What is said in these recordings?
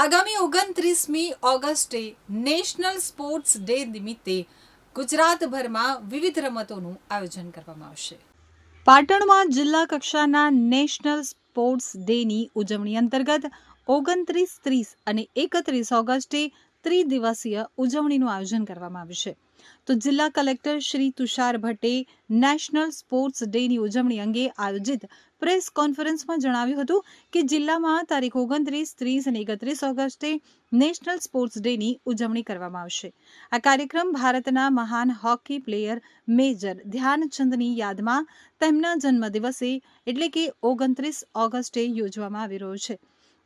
આગામી ઓગણત્રીસમી ઓગસ્ટે national sports day નિમિત્તે ગુજરાતભરમાં વિવિધ રમતોનું આયોજન કરવામાં આવશે. પાટણમાં જિલ્લા કક્ષાના નેશનલ સ્પોર્ટ્સ ડેની ઉજવણી અંતર્ગત ઓગણત્રીસ ત્રીસ અને એકત્રીસ ઓગસ્ટે ત્રિદિવસીય ઉજવણીનું આયોજન કરવામાં આવ્યું છે. તો જિલ્લા કલેક્ટર શ્રી તુષાર ભટ્ટે નેશનલ સ્પોર્ટ્સ ડેની ઉજવણી અંગે આયોજિત પ્રેસ કોન્ફરન્સમાં જણાવ્યું હતું કે જિલ્લામાં તારીખ ઓગણત્રીસ, ત્રીસ અને એકત્રીસ ઓગસ્ટે નેશનલ સ્પોર્ટ્સ ડેની ઉજવણી કરવામાં આવશે. આ કાર્યક્રમ ભારતના મહાન હોકી પ્લેયર મેજર ધ્યાનચંદની યાદમાં તેમના જન્મદિવસે એટલે કે ઓગણત્રીસ ઓગસ્ટે યોજવામાં આવી રહ્યો છે.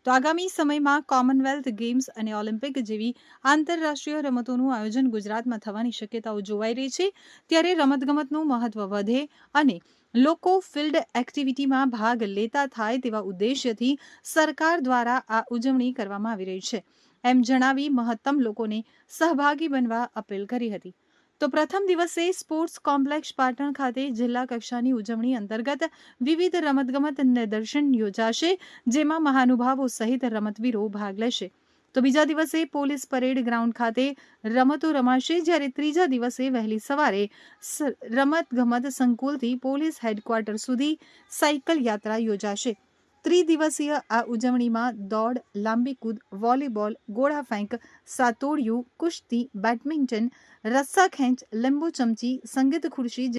તો આગામી સમયમાં કોમનવેલ્થ ગેમ્સ અને ઓલિમ્પિક જેવી આંતરરાષ્ટ્રીય રમતોનું આયોજન ગુજરાતમાં થવાની શક્યતાઓ જોવાઈ રહી છે. ત્યારે રમતગમતનું મહત્વ વધે અને લોકો ફિલ્ડ એક્ટિવિટીમાં ભાગ લેતા થાય તેવા ઉદ્દેશ્યથી સરકાર દ્વારા આ ઉજવણી કરવામાં આવી રહી છે. એમ જણાવી મહત્તમ લોકોને સહભાગી બનવા અપીલ કરી હતી. તો પ્રથમ દિવસે સ્પોર્ટ્સ કોમ્પ્લેક્સ પાટણ ખાતે જિલ્લા કક્ષાની ઉજવણી અંતર્ગત વિવિધ રમતગમત નિદર્શન યોજાશે, જેમાં મહાનુભાવો સહિત રમતવીરો ભાગ લેશે. તો બીજા દિવસે પોલીસ પરેડ ગ્રાઉન્ડ ખાતે રમતો રમાશે, જ્યારે ત્રીજા દિવસે વહેલી સવારે રમતગમત સંકુલથી પોલીસ હેડક્વાર્ટર સુધી સાયકલ યાત્રા યોજાશે. ત્રિદિવસીય આ ઉજવણીમાં દોડ લાંબી કૂદ વોલીબોલ ગોળા ફેંક સાતોડિયું કુસ્તી બેડમિન્ટન રસ્સા ખેંચ લીંબુ ચમચી સંગીત ખુરશી